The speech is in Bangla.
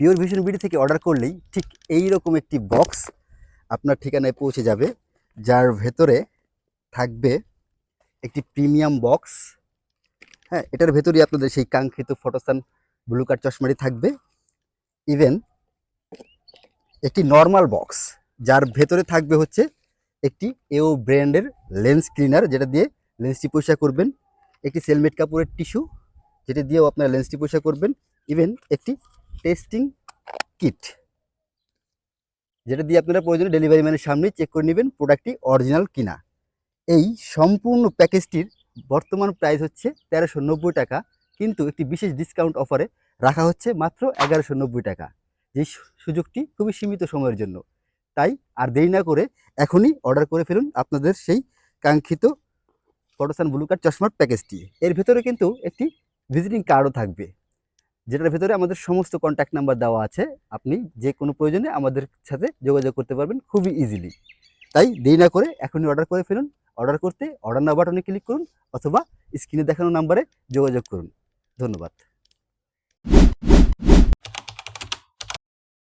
পিওর ভিশন বিডি থেকে অর্ডার করলেই ঠিক এই রকম একটি বক্স আপনার ঠিকানায় পৌঁছে যাবে, যার ভেতরে থাকবে একটি প্রিমিয়াম বক্স হ্যাঁ এটার ভেতরেই আপনাদের সেই কাঙ্ক্ষিত ফটোস্থান ব্লু কার্ড চশমাটি থাকবে। ইভেন একটি নর্মাল বক্স যার ভেতরে থাকবে হচ্ছে একটি এও ব্র্যান্ডের লেন্স ক্লিনার যেটা দিয়ে লেন্সটি পরিষ্কার করবেন। একটি সেলমেট কাপড়ের টিস্যু যেটা দিয়েও আপনারা লেন্সটি পরিষ্কার করবেন। ইভেন একটি টেস্টিং কিট যেটা দিয়ে আপনারা প্রয়োজনে ডেলিভারি ম্যানের সামনে চেক করে নেবেন প্রোডাক্টটি অরিজিনাল কিনা। এই সম্পূর্ণ প্যাকেজটির বর্তমান প্রাইস হচ্ছে তেরোশো টাকা, কিন্তু একটি বিশেষ ডিসকাউন্ট অফারে রাখা হচ্ছে মাত্র এগারোশো টাকা সু- সুযোগটি খুবই সীমিত সময়ের জন্য। তাই আর দেরি না করে এখনই অর্ডার করে ফেলুন আপনাদের সেই কাঙ্ক্ষিত ফটোসান ব্লুকার চশমার প্যাকেজটি এর ভেতরে কিন্তু একটি ভিজিটিং কার্ডও থাকবে। যেটার ভেতরে আমাদের সমস্ত কন্ট্যাক্ট নাম্বার দেওয়া আছে, আপনি যে কোনো প্রয়োজনে আমাদের সাথে যোগাযোগ করতে পারবেন খুবই ইজিলি তাই দেরি না করে এখনই অর্ডার করে ফেলুন। অর্ডার করতে অর্ডার না বাটনে ক্লিক করুন অথবা স্ক্রিনে দেখানো নাম্বারে যোগাযোগ করুন। ধন্যবাদ।